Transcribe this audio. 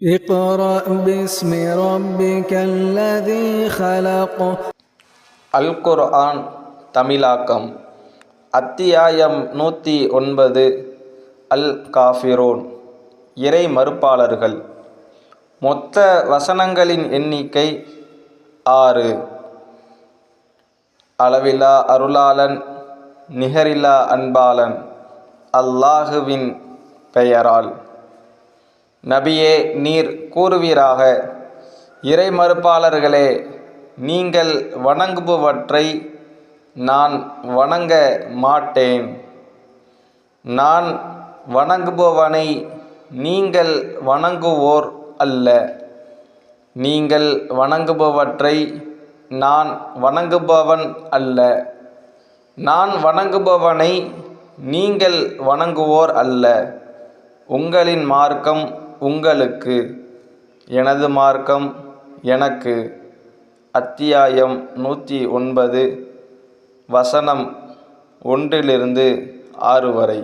اقرأ باسم ربك الذي خلق அல் குர்ஆன் தமிழாக்கம் அத்தியாயம் நூற்றி ஒன்பது அல் காஃபிரூன் இறை மறுப்பாளர்கள் மொத்த வசனங்களின் எண்ணிக்கை ஆறு அளவிலா அருளாளன் நிகரிலா அன்பாளன் அல்லாஹுவின் பெயரால் நபியே நீர் கூறுவீராக. இறை மறுப்பாளர்களே நீங்கள் வணங்குபவற்றை நான் வணங்க மாட்டேன். நான் வணங்குபவனை நீங்கள் வணங்குவோர் அல்ல. நீங்கள் வணங்குபவற்றை நான் வணங்குபவன் அல்ல. நான் வணங்குபவனை நீங்கள் வணங்குவோர் அல்ல. உங்களின் மார்க்கம் உங்களுக்கு எனது மார்க்கம் எனக்கு அத்தியாயம் நூற்றி ஒன்பது வசனம் ஒன்றிலிருந்து ஆறு வரை.